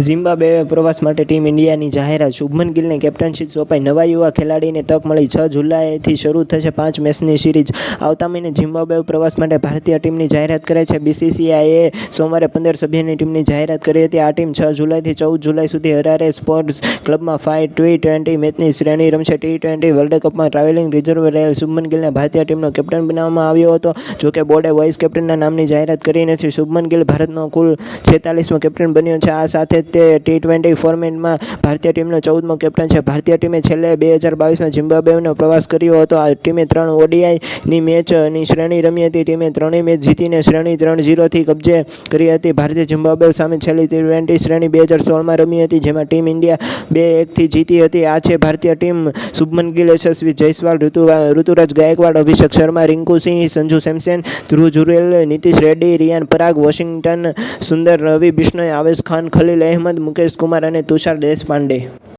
Zimbabwe પ્રવાસ માટે team ઇન્ડિયાની જાહેરાત. શુભમન ગિલને કેપ્ટનશીપ સોંપાઈ. નવા યુવા ખેલાડીને તક મળી. છ જુલાઈથી શરૂ થશે પાંચ મેચની સિરીઝ. આવતા મહિને ઝિમ્બાબ્વે પ્રવાસ માટે ભારતીય ટીમની જાહેરાત કરે છે. બીસીસીઆઈએ સોમવારે પંદર સભ્યની ટીમની જાહેરાત કરી હતી. આ ટીમ છ જુલાઈથી ચૌદ જુલાઈ સુધી હરારે સ્પોર્ટ્સ ક્લબમાં ફાઇવ ટી ટ્વેન્ટી મેચની શ્રેણી રમશે. ટી ટ્વેન્ટી વર્લ્ડ કપમાં ટ્રાવેલિંગ રિઝર્વ રહેલ શુભમન ગિલને ભારતીય ટીમનો કેપ્ટન બનાવવામાં આવ્યો હતો. જોકે બોર્ડે વાઇસ કેપ્ટનના નામની જાહેરાત કરી નથી. શુભમન ગિલ ભારતનો કુલ છેતાલીસમો કેપ્ટન બન્યો છે. આ સાથે તે ટી ટ્વેન્ટી ફોર્મેટમાં ભારતીય ટીમનો ચૌદમો કેપ્ટન છે. ભારતીય ટીમે છેલ્લે બે હજાર બાવીસમાં ઝિમ્બાબ્વેનો પ્રવાસ કર્યો હતો. આ ટીમે ત્રણ ઓડીઆઈની મેચની શ્રેણી રમી હતી. ટીમે ત્રણેય મેચ જીતીને શ્રેણી ત્રણ ઝીરોથી કબજે કરી હતી. ભારતીય ઝિમ્બાબ્વે સામે છેલ્લી ટી ટ્વેન્ટી શ્રેણી બે હજાર સોળમાં રમી હતી, જેમાં ટીમ ઇન્ડિયા બે એકથી જીતી હતી. આ છે ભારતીય ટીમ શુભમન ગિલ, યશસ્વી જયસ્વાલ, ઋતુ, ઋતુરાજ ગાયકવાડ, અભિષેક શર્મા, રિંકુ સિંહ, સંજુ સેમસેન, ધ્રુવ જુરેલ, નીતિશ રેડ્ડી, રિયાન પરાગ, વોશિંગ્ટન સુંદર રવિ બિશ્નોઈ આવેશ ખાન, ખલીલ અહેમદ મુકેશ કુમાર અને તુષાર દેશપાંડે.